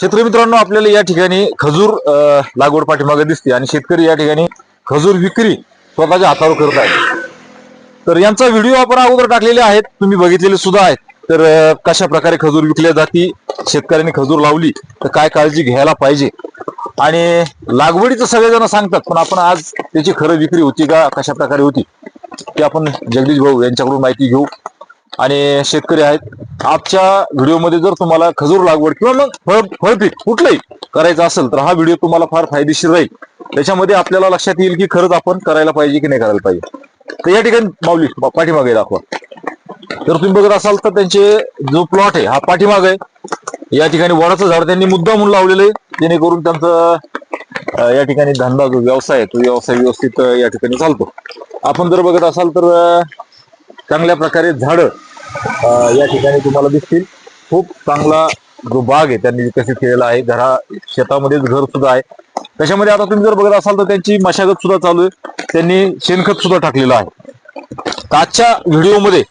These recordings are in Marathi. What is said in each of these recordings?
शेतकरी मित्रांनो आपल्याला या ठिकाणी खजूर लागवड पाठीमागे दिसते आणि शेतकरी या ठिकाणी खजूर विक्री स्वतःच्या हातावर करत आहेत. तर यांचा व्हिडिओ आपण अगोदर टाकलेले आहेत तुम्ही बघितलेले सुद्धा आहेत. तर कशा प्रकारे खजूर विकल्या जाती शेतकऱ्यांनी खजूर लावली तर काय काळजी घ्यायला पाहिजे? आणि लागवडीचं सगळेजण सांगतात पण आपण आज त्याची खरं विक्री होती का कशा प्रकारे होती ते आपण जगदीश भाऊ यांच्याकडून माहिती घेऊ. आणि शेतकरी आहेत. आजच्या व्हिडिओमध्ये जर तुम्हाला खजूर लागवड किंवा मग फळ फळपीक कुठलंही करायचं असेल तर हा व्हिडिओ तुम्हाला फार फायदेशीर राहील. त्याच्यामध्ये आपल्याला लक्षात येईल की खरंच आपण करायला पाहिजे की नाही करायला पाहिजे. तर या ठिकाणी माऊली पाठीमागे दाखवा. जर तुम्ही बघत असाल तर त्यांचे जो प्लॉट आहे हा पाठीमाग आहे. या ठिकाणी वडाचं झाड त्यांनी मुद्दा म्हणून लावलेलं आहे. जेणेकरून त्यांचं या ठिकाणी धंदा जो व्यवसाय आहे तो व्यवसाय व्यवस्थित या ठिकाणी चालतो. आपण जर बघत असाल तर चांगल्या प्रकारे झाड या ठिकाणी तुम्हाला दिसतील. खूप चांगला जो बाग आहे त्यांनी विकसित केलेला आहे. घरा शेतामध्येच घर सुद्धा आहे. त्याच्यामध्ये आता तुम्ही जर बघत असाल तर त्यांची मशागत सुद्धा चालू आहे. त्यांनी शेणखत सुद्धा टाकलेलं आहे. आजच्या व्हिडिओमध्ये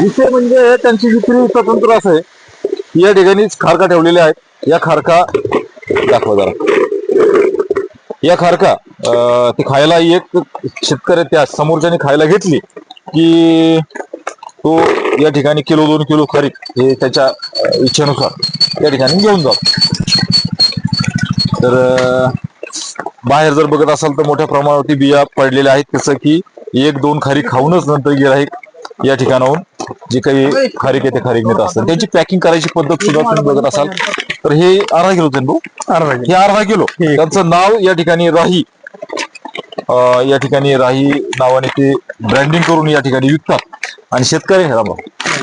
विषय म्हणजे त्यांची विक्री स्वतंत्र असं आहे. या ठिकाणी खारका ठेवलेल्या आहेत. या खारका दाखवा जरा. या खारका ते खायला एक शेतकरी त्या समोरच्याने खायला घेतली की तो या ठिकाणी किलो दोन किलो खरीप हे त्याच्या इच्छेनुसार या ठिकाणी घेऊन जातो. तर बाहेर जर बघत असाल तर मोठ्या प्रमाणावरती बिया पडलेल्या आहेत. जसं की एक दोन खारीक खाऊनच नंतर गिराईक या ठिकाणाहून जे काही खारीक आहे ते खारीक नेत असतात. त्यांची पॅकिंग करायची पद्धत सुद्धा तुम्ही बघत असाल. तर हे अर्धा किलो भाऊ? अर्धा हे अर्धा किलो. त्यांचं नाव या ठिकाणी राही. या ठिकाणी राही नावाने ते ब्रँडिंग करून या ठिकाणी विकतात. आणि शेतकरी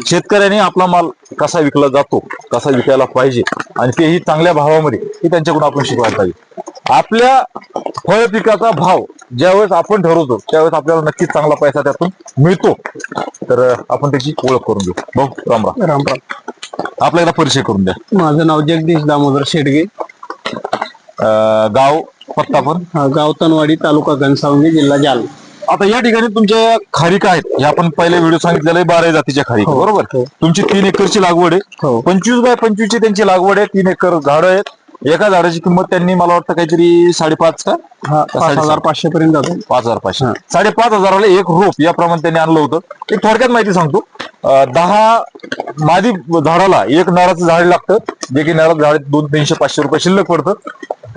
शेतकऱ्याने आपला माल कसा विकला जातो कसा विकायला पाहिजे आणि तेही चांगल्या भावामध्ये हे त्यांच्याकडून आपण शिकवायला पाहिजे. आपल्या फळ पिकाचा भाव ज्यावेळेस आपण ठरवतो त्यावेळेस आपल्याला नक्कीच चांगला पैसा त्यातून मिळतो. तर आपण त्याची ओळख करून घेऊ भाऊ राम राम. राम राम. आपल्याला परिचय करून द्या. माझं नाव जगदीश दामोदर शेडगे. गाव? पत्ता पण हा, गाव तनवाडी तालुका घनसावंगी जिल्हा जालना. आता या ठिकाणी तुमच्या खारीक आहेत. हे आपण पहिले व्हिडिओ सांगितलेले आहे, बारा जातीच्या खारीक. हो, बरोबर? हो. तुमची तीन एकरची लागवड आहे. हो. पंचवीस बाय पंचवीस ची त्यांची लागवड आहे. तीन एकर झाड आहेत. एका झाडाची किंमत त्यांनी मला वाटतं काहीतरी साडेपाच का? हा पाच हजार पाचशे पर्यंत जातो. पाच हजार पाचशे. हा. साडेपाच हजाराला एक रोप याप्रमाणे त्यांनी आणलं होतं. एक थोडक्यात माहिती सांगतो. अं, दहा मादी झाडाला एक नारळाचं झाड लागतं. जे की नारळ झाड दोन तीनशे पाचशे रुपये शिल्लक पडतं.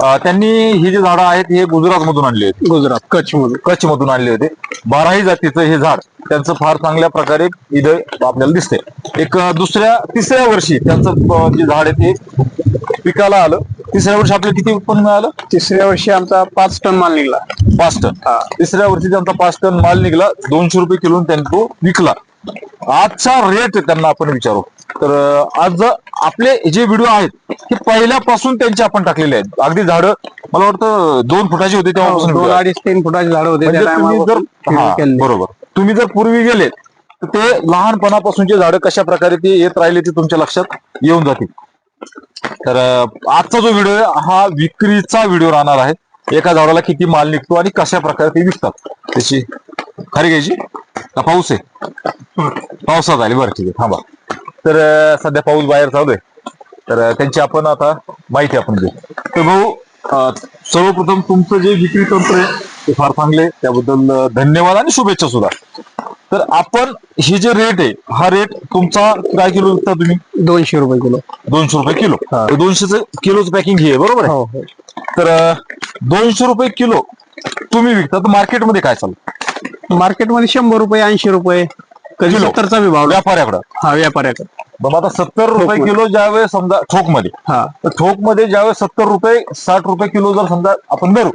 अं, त्यांनी ही जी झाडं आहेत हे गुजरात मधून आणली आहेत गुजरात कच्छ मधून कच्छ मधून आणले होते. बाराही जातीचं हे झाड त्यांचं फार चांगल्या प्रकारे इथं आपल्याला दिसते एक अं, दुसऱ्या तिसऱ्या वर्षी त्यांचं अं, जे झाड आहे ते पिकाला आलं. तिसऱ्या वर्षी आपल्याला किती उत्पन्न मिळालं? तिसऱ्या वर्षी आमचा पाच टन माल निघला. पाच टन. तिसऱ्या वर्षी त्यांचा पाच टन माल निघाला. दोनशे रुपये किलो त्यांनी तो विकला. आजचा रेट त्यांना आपण विचारू. तर आज आपले जे व्हिडिओ आहेत हे पहिल्यापासून त्यांचे आपण टाकलेले आहेत. अगदी झाड मला वाटतं दोन फुटाची होते तेव्हापासून दोन आहे. अडीच तीन फुटाचे झाड होते. म्हणजे तुम्ही जर हा. बरोबर. तुम्ही जर पूर्वी गेलेत तर ते लहानपणापासूनचे झाडं कशा प्रकारे ते येत राहिले ते तुमच्या लक्षात येऊन जातील. तर अं, आजचा जो व्हिडिओ आहे हा विक्रीचा व्हिडिओ राहणार आहे. एका झाडाला किती माल निघतो आणि कशा प्रकारे ते विकतात. त्याची खरी घ्यायची? का पाऊस आहे? पावसात आली. बरं ठीक आहे. थांबा. तर सध्या पाऊस बाहेर चालू आहे. तर त्यांची आपण आता माहिती आपण घेऊ तर भाऊ सर्वप्रथम तुमचं जे विक्री तंत्र आहे ते फार चांगले त्याबद्दल धन्यवाद आणि शुभेच्छा सुद्धा. तर आपण ही जे रेट आहे हा रेट तुमचा काय किलो विकता तुम्ही? दोनशे रुपये किलो. दोनशे रुपये किलो. हा. दोनशेच किलोच पॅकिंग ही आहे बरोबर आहे? हो हो. तर दोनशे रुपये किलो तुम्ही विकता तर मार्केटमध्ये काय चालू मार्केटमध्ये शंभर रुपये ऐंशी रुपये. कधी किलो. सत्तरचा बी भाव व्यापाऱ्याकडं? हा व्यापाऱ्याकडे. बाबा आता सत्तर रुपये ठोकमध्ये. किलो ज्यावेळेस समजा ठोकमध्ये हा. तर ठोकमध्ये ज्यावेळेस सत्तर रुपये साठ रुपये किलो जर समजा आपण धरू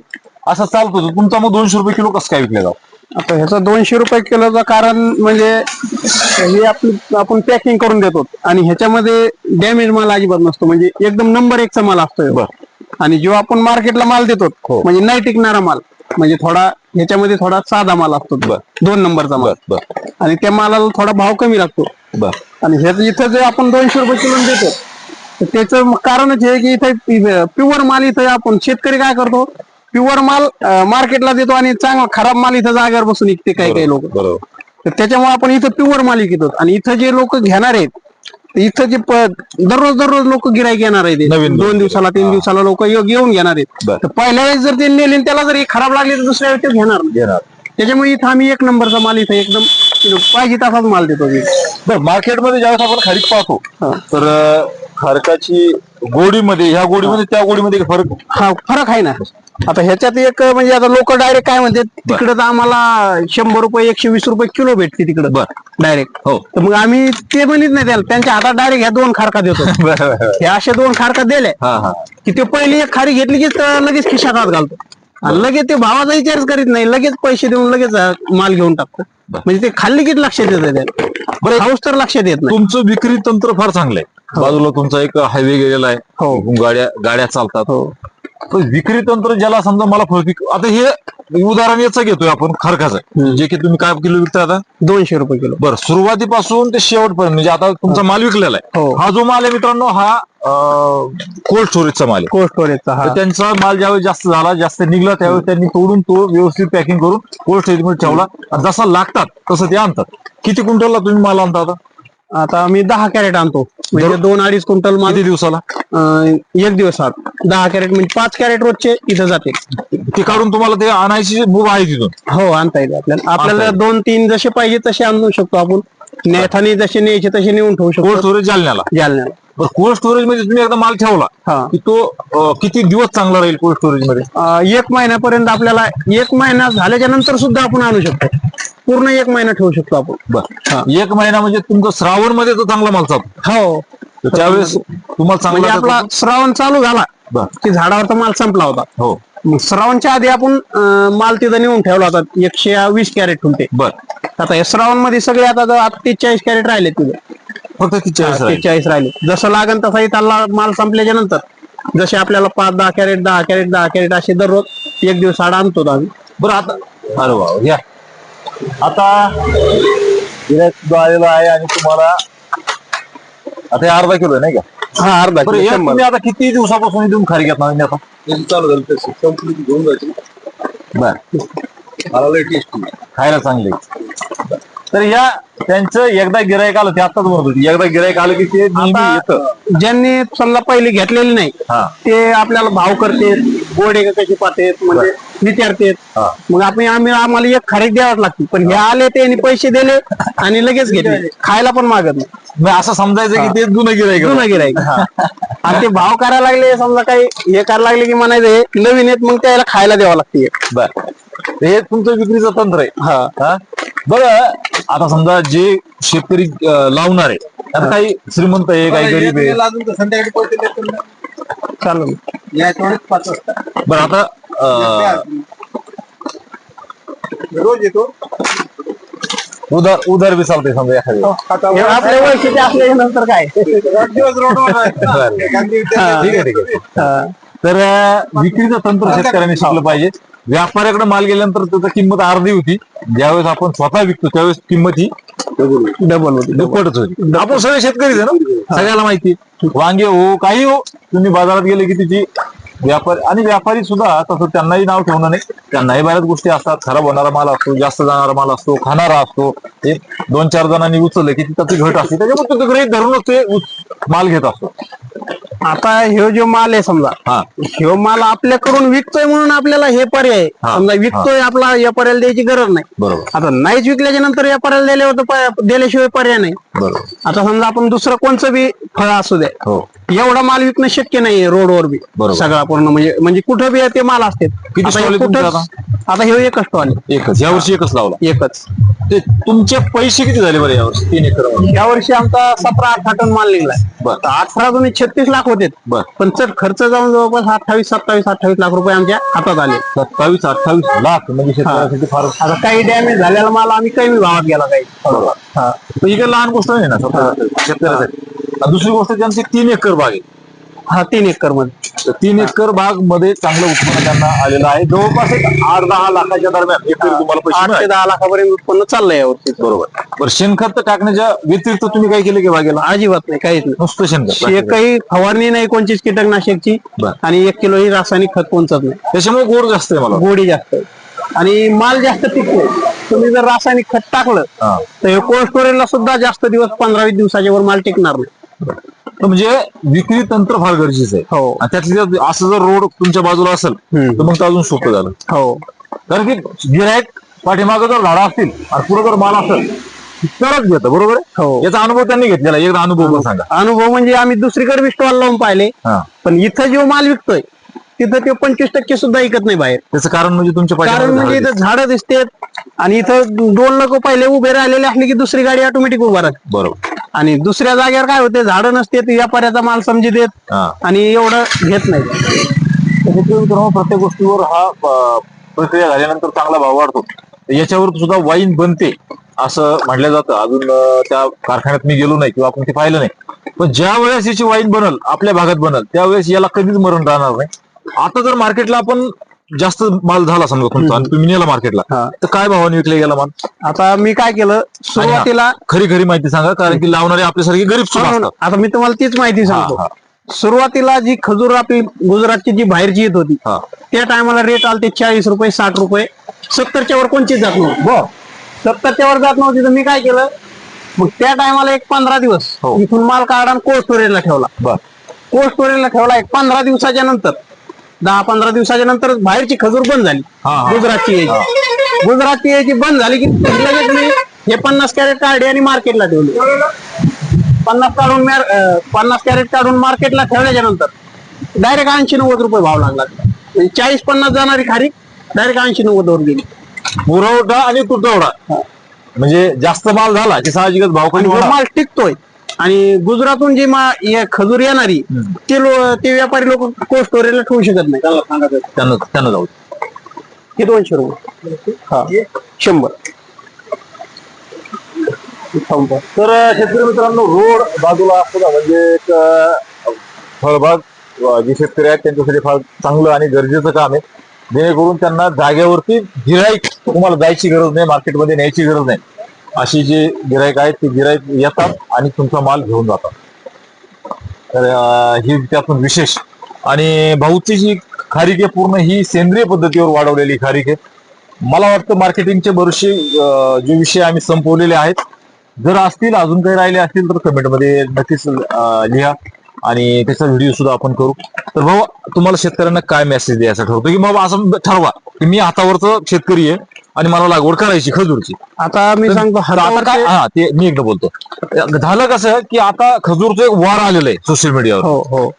असं चालतो. तर तुमचा मग दोनशे रुपये किलो कसं काय विकले जाऊ? आता ह्याचा दोनशे रुपये किलोचं कारण म्हणजे हे आपली आपण पॅकिंग करून देतो. आणि ह्याच्यामध्ये डॅमेज माल अजिबात नसतो. म्हणजे एकदम नंबर एकचा माल असतो ह्यो. बर. आणि जो आपण मार्केटला माल देतो हो. म्हणजे नाही टिकणारा माल म्हणजे थोडा ह्याच्यामध्ये थोडा साधा माल असतो. दोन नंबरचा माल. आणि त्या मालाला थोडा भाव कमी लागतो. आणि ह्याचं इथं जे आपण दोनशे रुपये किलो देतो त्याचं कारणच हे की इथं प्युअर माल इथं आपण शेतकरी काय करतो? प्युअर माल मार्केटला देतो आणि चांगला खराब माल इथं जागेवर बसून विकते काही काही लोक. तर त्याच्यामुळे आपण इथं प्युअर माल विकतो. आणि इथं जे लोक घेणार आहेत इथं जे प- दररोज दररोज लोक गिरायक येणार आहेत नवीन दोन दिवसाला तीन दिवसाला लोक येऊन घेणार आहेत. बर. तर पहिल्या वेळेस जर ते नेले आणि त्याला जर हे खराब लागले तर दुसऱ्या वेळेस ते घेणार नाही. घेणार. त्याच्यामुळे इथं आम्ही एक नंबरचा माल इथं एकदम पाहिजे तसाच माल देतो मी. बरं मार्केटमध्ये ज्यावेळेस आपण खारीक पाहतो. तर अं, खारकाची गोडीमध्ये ह्या गोडीमध्ये त्या गोडीमध्ये फरक? हा फरक आहे ना. आता ह्याच्यात एक म्हणजे आता लोक डायरेक्ट काय म्हणतात तिकडे तर आम्हाला शंभर रुपये एकशे वीस रुपये किलो भेटते तिकडे. बर. डायरेक्ट हो. तर मग आम्ही ते म्हणत नाही त्याला. त्यांच्या हातात डायरेक्ट ह्या दोन खारका देतो. बरं हे असे दोन खारका दिले हा हा. की ते पहिली एक खारी घेतली की लगेच खिशात हात घालतो. आणि लगेच ते भावाचा विचारच करीत नाही. लगेच पैसे देऊन लगेच माल घेऊन टाकतो. म्हणजे ते खाल्ली की लक्षात येतं बरं हाऊस तर लक्षात येत नाही. तुमचं विक्री तंत्र फार चांगलं आहे. बाजूला तुमचा एक हायवे गेलेला आहे. हो. गाड्या गाड्या चालतात. विक्री तंत्र ज्याला समजा मला फळपीक आता हे उदाहरण याचं घेतोय आपण खरखाचं. जे की तुम्ही काय किलो विकता आता? दोनशे रुपये किलो. बरं सुरुवातीपासून ते शेवटपर्यंत म्हणजे आता तुमचा माल विकलेला आहे. हो. हा जो माल आहे मित्रांनो हा कोल्ड स्टोरेजचा माल आहे. कोल्ड स्टोरेजचा हा. त्यांचा माल ज्यावेळी जास्त झाला जास्त निघला त्यावेळी त्यांनी तोडून तो व्यवस्थित पॅकिंग करून कोल्ड स्टोरेजमध्ये ठेवला. जसा लागतात तसं ते आणतात. किती क्विंटलला तुम्ही माल आणता आता? आता आम्ही दहा कॅरेट आणतो. म्हणजे दोन अडीच क्विंटल किती दिवसाला? एक दिवसात. दहा कॅरेट म्हणजे पाच कॅरेट रोजचे इथं जाते. ते काढून तुम्हाला ते आणायची मुभ आहे तिथून. हो आणता येईल आपल्याला. आपल्याला येईल. दोन तीन जसे पाहिजे तसे आणू शकतो आपण. नेथाने जसे न्यायचे तसे नेऊन ठेवू कोल्ड शकतो. स्टोरेज जालन्याला. जालन्याला. बरं कोल्ड स्टोरेजमध्ये तुम्ही एकदा माल ठेवला हा. की तो अं, किती दिवस चांगला राहील कोल्ड स्टोरेजमध्ये? अं, एक महिन्यापर्यंत आपल्याला एक महिना झाल्याच्यानंतर सुद्धा आपण आणू शकतो. पूर्ण एक महिना ठेवू शकतो आपण. बरं. एक महिना म्हणजे तुमचं श्रावणमध्ये तो चांगला माल चालतो. हो. तर त्यावेळेस तुम्हाला म्हणजे चांगला आपला श्रावण चालू झाला बरं. की झाडावरचा माल संपला होता. हो. मग श्रावणच्या आधी आपण अं, माल तिथं नेऊन ठेवला होता एकशे वीस कॅरेट ठुलते बर. आता हे श्रावणमध्ये सगळे आता तेचाळीस कॅरेट राहिले तिथे. फक्त चाळीस राहील. जसं लागन तसाही त्याला माल संपल्याच्या नंतर जसे आपल्याला पाच दहा कॅरेट दहा कॅरेट दहा कॅरेट असे दररोज एक दिवस आड आणतो आम्ही. बरं आता अरे वा घ्या आता सुद्धा आलेला आहे आणि तुम्हाला आता हे अर्धा किलो आहे नाही का? हा अर्धा बरं किलो, हे शंभर. तुम्ही आता किती दिवसापासून इथून खारी घेत नाही आता? चालू झालं तशी संपली की घेऊन जायची. बर. मला लय टेस्टी खायला चांगले तर या त्यांचं एकदा गिरायक आलं ते आताच म्हणत होती. एकदा गिरायक आलं की ते नेहमी येतं. आता ज्यांनी समजा पहिले घेतलेले नाही हा. ते आपल्याला भाव करते गोडे का कसे पाहतेत म्हणजे विचारतेत. हा. मग आपण आम्ही आम्हाला एक खरेदी द्यावं लागते. पण हे आले त्यांनी पैसे दिले आणि लगेच घेतले. खायला पण मागत नाही. मग असं समजायचं की ते जुनं गिरायक जुनं गिराईक आणि ते भाव करायला लागले समजा काही हे करायला लागले की म्हणायचं हे नवीन आहेत मग त्याला खायला द्यावं लागते. बर. हे तुमचं विक्रीचं तंत्र आहे. हा? बरं आता समजा जे शेतकरी अं, लावणार आहे आता काही श्रीमंत आहे काही गरीब आहे. अजून तर संध्याकाळी पैसे देतो ना. चालेल. या तेवढेच पाच वाजता. बरं आता अं, रोज येतो. उधार उधार बी चालते समजा एखाद्या आता हे आपल्या वैशिष्ट्य असल्या नंतर काय? आठ दिवस रोडवर आहे. बरं. एखादी ठीक आहे ठीक आहे. हा. तर अं, विक्रीचं तंत्र शेतकऱ्यांनी शिकलं पाहिजे. व्यापाऱ्याकडे माल गेल्यानंतर त्याची किंमत अर्धी होती. ज्यावेळेस आपण स्वतः विकतो त्यावेळेस किंमत ही डबल होती. दुप्पटच होती. आपण सगळे शेतकरीच आहे ना? सगळ्याला माहिती वांगे हो काही हो. तुम्ही बाजारात गेले की तिची व्यापारी आणि व्यापारी सुद्धा तसं त्यांनाही नाव ठेवणं नाही. त्यांनाही बऱ्याच गोष्टी असतात. खराब होणारा माल असतो जास्त जाणारा माल असतो खाणारा असतो. एक दोन चार जणांनी उचलले की त्याची घट असते. त्याच्यामुळे तो गृहित धरूनच ते माल घेत असतो. आता ह्यो जो माल आहे समजा हा. ह्यो माल आपल्याकडून विकतोय म्हणून आपल्याला हे पर्याय आहे. हा, समजा विकतोय आपला व्यापाऱ्याला द्यायची गरज नाही. बरोबर. आता नाहीच विकल्याच्या नंतर व्यापाऱ्याला दिल्यावर तर दिल्याशिवाय पर्याय नाही. बरोबर. आता समजा आपण दुसरं कोणचं बी फळ असू द्या हो. एवढा माल विकणं शक्य नाही रोडवर बी. बरोबर. सगळा पूर्ण म्हणजे म्हणजे कुठं बी ते माल असते किती आता stall हे तुमचे आता? हे एकच स्टॉल एकच. यावर्षी एकच लावला. एकच. ते तुमचे पैसे किती झाले बरं यावर्षी तीन एकर या वर्षी आमचा सतरा अठरा टन माल निघलाय. बर. अठरा दोन्ही छत्तीस लाख होते बर. पण चल खर्च जाऊन जवळपास अठ्ठावीस सत्तावीस अठ्ठावीस लाख रुपये आमच्या हातात आले. सत्तावीस अठ्ठावीस लाख. म्हणजे शेतकऱ्यासाठी फार आता काही डॅमेज झालेला माल आम्ही कमी भावात गेला काही. हा. ही लहान गोष्ट नाही ना शेतकऱ्यासाठी. आणि दुसरी गोष्ट त्यांची तीन एकर बाग आहे. हा तीन एकरमध्ये. तर तीन एकर बागमध्ये चांगलं उत्पन्न त्यांना आलेलं आहे. जवळपास एक आठ दहा लाखाच्या दरम्यान एकरी तुम्हाला पैसे आठ ते मिळाले. दहा लाखापर्यंत उत्पन्न चाललंय यावर्षी बरोबर. बरं शेणखत टाकण्याच्या व्यतिरिक्त तुम्ही काय केलं की बागेला? अजिबात नाही काहीच नाही. नुसतं शेणखत एकही फवारणी नाही कोणतीच कीटकनाशकची बर. आणि एक किलो ही रासायनिक खत कोणचंच नाही. त्याच्यामुळे गोड जास्त आहे मला गोडी जास्त आहे. आणि माल जास्त टिकतो. तुम्ही जर रासायनिक खत टाकलं हा. तर हे कोल्ड स्टोरेजला सुद्धा जास्त दिवस पंधरा वीस दिवसाच्या वर माल टिकणार नाही. म्हणजे विक्री तंत्र फार गरजेचं आहे. हो. आणि त्यातल्या त्यात असं जर रोड तुमच्या बाजूला असेल. तर मग तर अजून सोपं झालं. हो. कारण की गिरायक पाठीमागं जर झाडं असतील आणि पुढे जर माल असेल तरच घेतं बरोबर आहे? हो. याचा अनुभव त्यांनी घेतलेला. एकदा अनुभव पण सांगा. अनुभव म्हणजे आम्ही दुसरीकडे बी स्टॉल लावून पाहिले. पण इथं जो माल विकतोय तिथं ते पंचवीस टक्के सुद्धा विकत नाही बाहेर. त्याचं कारण म्हणजे तुमच्या कारण म्हणजे इथं झाडं दिसतात आणि इथं दोन लोक पहिले उभे राहिलेले असले की दुसरी गाडी ऑटोमॅटिक उभा राहते. बरोबर. आणि दुसऱ्या जागेवर काय होते झाडं नसते व्यापाऱ्याचा माल समजी देत हा. आणि एवढं घेत नाही. तर शेतकरी मित्रांनो, प्रत्येक गोष्टीवर हा अ, प्रक्रिया झाल्यानंतर चांगला भाव वाढतो. याच्यावर सुद्धा वाईन बनते असं म्हटलं जातं. अजून अ, त्या कारखान्यात मी गेलो नाही किंवा आपण ते पाहिलं नाही. पण ज्या वेळेस याची वाईन बनल आपल्या भागात बनल त्यावेळेस याला कधीच मरण राहणार नाही. आता जर मार्केटला आपण जास्त माल झाला समजा तुमचा आणि तुम्ही नेला मार्केटला हा. तर काय भावाने विकले गेला माल? आता मी काय केलं सुरुवातीला खरी खरी माहिती सांगा कारण की लावणारे आपल्यासारखे गरीब सुद्धा असतात. आता मी तुम्हाला तीच माहिती हा, सांगतो. सुरुवातीला जी खजूर आपली गुजरातची जी बाहेरची येत होती हा. त्या टायमाला रेट आलते चाळीस रुपये साठ रुपये. सत्तरच्या वर कोणचीच जात नव्हती? सत्तरच्या वर जात नव्हती तर मी काय केलं? मग त्या टायमाला एक पंधरा दिवस हो. इथून माल काढा कोल्ड स्टोरेजला ठेवला. बर. कोल्ड स्टोरेजला ठेवला एक पंधरा दिवसाच्या नंतर. दहा पंधरा दिवसाच्या नंतर बाहेरची खजूर बंद झाली. गुजरातची यायची. गुजरातची यायची बंद झाली की लगेच मी हे पन्नास कॅरेट काढले आणि मार्केटला ठेवले. पन्नास काढून पन्नास कॅरेट काढून मार्केटला ठेवल्याच्या नंतर डायरेक्ट ऐंशी नव्वद रुपये भाव लागला. म्हणजे चाळीस पन्नास जाणारी खारी डायरेक्ट ऐंशी नव्वद वर गेली. पुरवठा आणि तुटवडा. म्हणजे जास्त माल झाला की साहजिकच भाव कमी. माल टिकतोय आणि गुजरातून जी मा या खजूर येणारी ते लो- ते व्यापारी लोक कोल्ड स्टोरेजला ठेवू शकत नाही. त्यांना त्यांना जाऊ हे दोनशे रुपये. हा. शंभर. शंभर तर अं, शेतकरी मित्रांनो रोड बाजूला असतो ना म्हणजे एक अं, फळबाग अं, जे शेतकरी आहेत त्यांच्यासाठी फार चांगलं आणि गरजेचं काम आहे. जेणेकरून त्यांना जागेवरती गिराईक तुम्हाला जायची गरज नाही मार्केटमध्ये न्यायची गरज नाही. अशी जे गिरायक आहेत ते गिरायक येतात आणि तुमचा माल घेऊन जातात. तर ही त्यातून विशेष. आणि भाऊची जी खारीक आहे पूर्ण ही सेंद्रिय पद्धतीवर वाढवलेली खारीक आहे. मला वाटतं मार्केटिंगचे बरेचसे जे विषय आम्ही संपवलेले आहेत जर असतील अजून काही राहिले असतील तर कमेंटमध्ये नक्कीच लिहा आणि त्याचा व्हिडिओ सुद्धा आपण करू. तर भाऊ तुम्हाला शेतकऱ्यांना काय मेसेज द्यायचा ठरवतो की बाबा असं ठरवा की मी हातावरचं शेतकरी आहे आणि मला लागवड करायची खजूरची. आता मी सांगतो तर आता काय? हा ते मी एकदा बोलतो. झालं कसं की आता खजूरचं एक वार आलेलं आहे सोशल मीडियावर हो हो.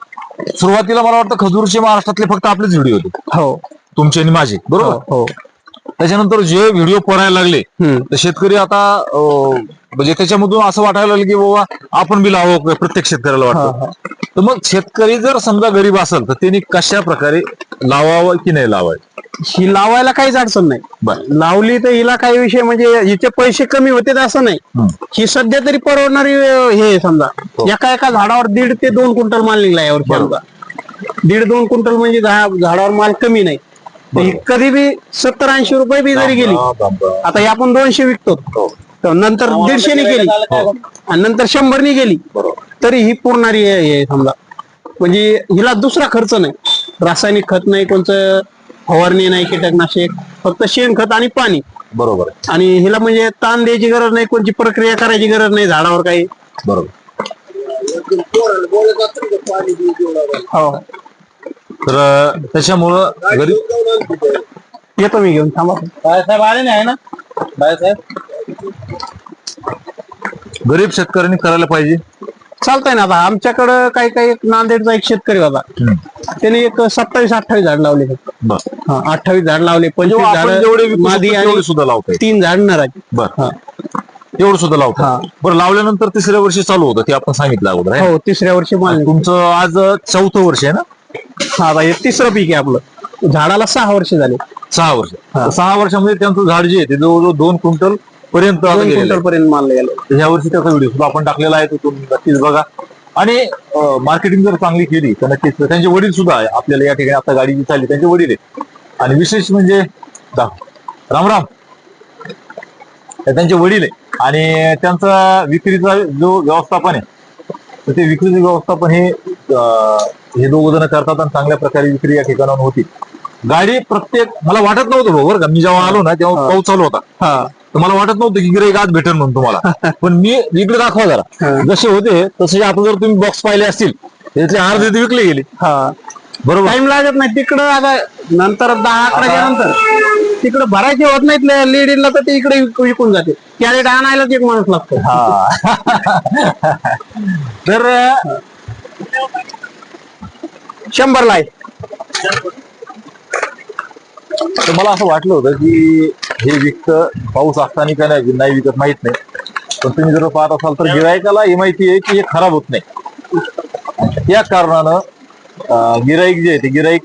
सुरुवातीला मला वाटतं खजूरचे महाराष्ट्रातले फक्त आपलेच व्हिडिओ होते. हो. तुमचे आणि माझे. बरोबर? हो. त्याच्यानंतर जे व्हिडिओ पडायला लागले. तर शेतकरी आता अं, म्हणजे त्याच्यामधून असं वाटायला लागलं की बाबा आपण बी लावावं का? प्रत्येक शेतकऱ्याला वाटतं तर मग शेतकरी जर समजा गरीब असेल तर त्यांनी कशा प्रकारे लावावं की नाही लावावं ही लावायला काहीच अडचण नाही लावली तर हिला काही विषय म्हणजे हिचे पैसे कमी होते असं नाही. ही सध्या तरी परवडणारी अं, हे आहे समजा हो. एका एका झाडावर दीड ते दोन क्विंटल माल निघला यावर्षी बरोबर. आमचा दीड दोन क्विंटल म्हणजे झा- झाडावर माल कमी नाही ही कधी बी सत्तर ऐंशी रुपये बी जरी गेली. आता हे आपण दोनशे विकतो. हो. तर नंतर दीडशेने गेली. आणि नंतर शंभरनी गेली. बरोबर. तरी ही पुरणारी आहे हे समजा. म्हणजे हिला दुसरा खर्च नाही. रासायनिक खत नाही कोणतं फवारणी नाही कीटकनाशक फक्त शेणखत आणि पाणी. बरोबर आणि हिला म्हणजे ताण द्यायची गरज नाही कोणची प्रक्रिया करायची गरज नाही झाडावर काही. बरोबर. हो. तर त्याच्यामुळं गरीब येतो मी घेऊन थांबा. बाळासाहेब आले नाही ना? बाळासाहेब? गरीब शेतकऱ्यांनी करायला पाहिजे. चालतंय ना आता आमच्याकडं काही काही एक नांदेडचा एक शेतकरी होता. हम्म. त्याने एक सत्तावीस अठ्ठावीस झाड लावले. अठ्ठावीस झाड लावले पंचवीस जेव्हा आपण झाड मादी आणि सुद्धा लावताय. तीन झाड नराची. हा. एवढं सुद्धा. लावतात बरं लावल्यानंतर तिसऱ्या वर्षी चालू होतं ते आपण सांगितलं अगोदर? हो तिसऱ्या वर्षी तुमचं आज चौथं वर्ष आहे ना? हा आता हे तिसरं पीक आहे आपलं. झाडाला सहा वर्ष झाले. सहा वर्ष. सहा वर्षामध्ये त्यांचं झाड जे आहे ते जवळजवळ दोन क्विंटल पर्यंत आता दोन गेलेलं क्विंटल आहे. पर्यंत माल गेले तर ह्या वर्षी त्याचा व्हिडिओ सुद्धा आपण टाकलेला आहे तो तुम्ही नक्कीच बघा. आणि मार्केटिंग जर चांगली केली तर नक्कीच त्यांचे वडील सुद्धा आहे. आपल्याला या ठिकाणी आता गाडी जी चालली त्यांचे वडील आहे आणि विशेष म्हणजे दा- राम राम. हे त्यांचे वडील आहे आणि त्यांचा विक्रीचा जो व्यवस्थापन आहे तर ते विक्रीचं व्यवस्थापन हे अं, हे दोघ जण करतात आणि चांगल्या प्रकारे विक्री या ठिकाणाहून होती. गाडी प्रत्येक मला वाटत नव्हतं भाऊ बरं का. मी जेव्हा आलो ना तेव्हा पाऊस चालू होता. हा. तर मला वाटत नव्हतं की गिराईक आज भेटेल म्हणून तुम्हाला. पण मी इकडे दाखवा जरा. जसे होते तसे आता जर तुम्ही बॉक्स पाहिले असतील त्यातले अर्धे विकले गेले. हा. बरोबर. टाइम लागत नाही. तिकडं आता नंतर दहा अकराच्या नंतर. तिकडे भरायचे होत नाहीत लेडीजला तर ते इकडे विक- विकून जाते. कॅरेट आणायलाच एक माणूस लागतो. हा. तर शंभरला आहे. तर मला असं वाटलं होतं की हे विकत पाऊस असताना का नाही नाही विकत माहीत नाही. पण तुम्ही जर पाहत असाल तर गिरायकाला हे माहिती आहे की हे खराब होत नाही. त्या कारणानं गिराईक जे आहे ते गिराईक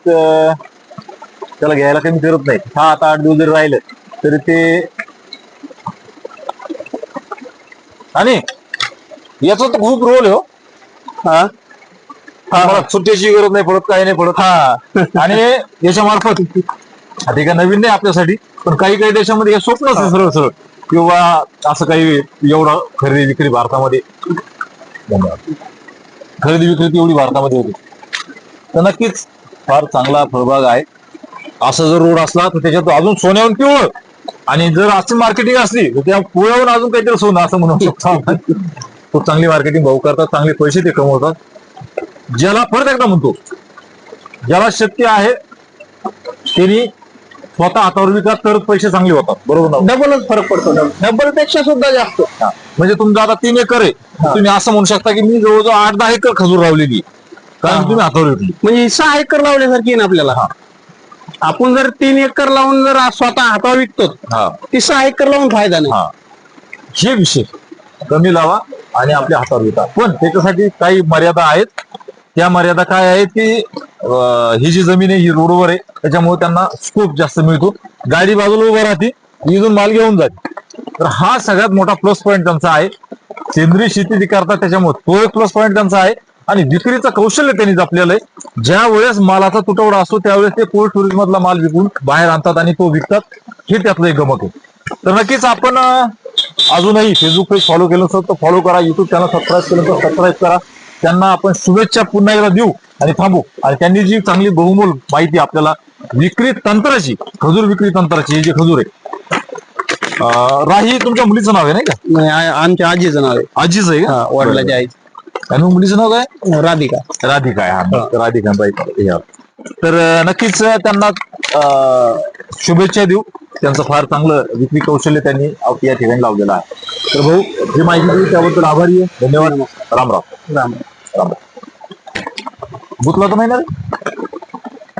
त्याला घ्यायला कमी करत नाही सात आठ दिवस जरी राहिलं तरी ते आणि याचा तर खूप रोल आहे हो. हा? मला सुट्टीची गरज नाही पडत काही नाही पडत. हा. आणि याच्या मार्फत आता हे काय नवीन नाही आपल्यासाठी पण काही काही देशामध्ये हे स्वप्नच आहे सरळ सरळ. किंवा असं काही एवढं खरेदी विक्री भारतामध्ये. खरेदी विक्री एवढी भारतामध्ये होती. तर नक्कीच फार चांगला फळबाग आहे. असा जर रोड असला तर त्याच्यात अजून सोन्याहून पिवळ. आणि जर अशी मार्केटिंग असली तर त्या पिवळ्याहून अजून काहीतरी सोनं असं म्हणू शकतो. खूप चांगली मार्केटिंग भाऊ करतात चांगले पैसे ते कमवतात. ज्याला परत एकदा म्हणतो ज्याला शक्य आहे त्यांनी स्वतः हातावर विकत तरच पैसे चांगले होतात. बरोबर ना? डबलच फरक पडतो. डबल. पेक्षा सुद्धा जास्त. म्हणजे तुमचं आता तीन एकर आहे. तुम्ही असं म्हणू शकता की मी जवळजवळ आठ दहा एकर खजूर लावलेली. कारण तुम्ही हातावर विकली. म्हणजे सहा एकर लावल्यासारखी आहे ना आपल्याला? आपण जर तीन एकर लावून जर स्वतः हातावर विकतो हा. ती सहा एकर लावून फायदा नाही. हा. हे विषय कमी लावा आणि आपल्या हातावर विका. पण त्याच्यासाठी काही मर्यादा आहेत. त्या मर्यादा काय आहेत की अं, ही जी जमीन आहे ही रोडवर आहे त्याच्यामुळे त्यांना स्कोप जास्त मिळतो. गाडी बाजूला उभं राहते इजून माल घेऊन जाते. तर हा सगळ्यात मोठा प्लस पॉईंट त्यांचा आहे. सेंद्रिय शेती जी करतात त्याच्यामुळे तो एक प्लस पॉईंट त्यांचा आहे. आणि विक्रीचं कौशल्य त्यांनी जपलेलं आहे. ज्या वेळेस मालाचा तुटवडा असतो त्यावेळेस ते कोल्ड टुरिझम मधला माल विकून बाहेर आणतात आणि तो विकतात. हे त्यातलं एक गमक आहे तर नक्कीच आपण अं, अजूनही फेसबुक पेज फॉलो केलं असेल तर फॉलो करा युट्यूब चॅनल सबस्क्राईब केलं तर सबस्क्राईब करा. त्यांना आपण शुभेच्छा पुन्हा एकदा देऊ आणि थांबू. आणि त्यांनी जी चांगली बहुमोल माहिती आपल्याला विक्री तंत्राची खजूर विक्री तंत्राची जे खजूर आहे. राही तुमच्या मुलीचं नाव आहे नाही का? नाही, आ- आमच्या आजीचं नाव आहे. आजीच आहे का? वडिलाच्या आई आणि मुलीचं नाव काय? राधिका. राधिका आहे हा राधिका बाई. तर नक्कीच त्यांना अं, शुभेच्छा देऊ. त्यांचं फार चांगलं विक्री कौशल्य त्यांनी या ठिकाणी लावलेलं आहे. तर भाऊ जी माहिती दिली त्याबद्दल आभारी आहे. धन्यवाद. राम राम. राम. राम गुतला तर नाही ना?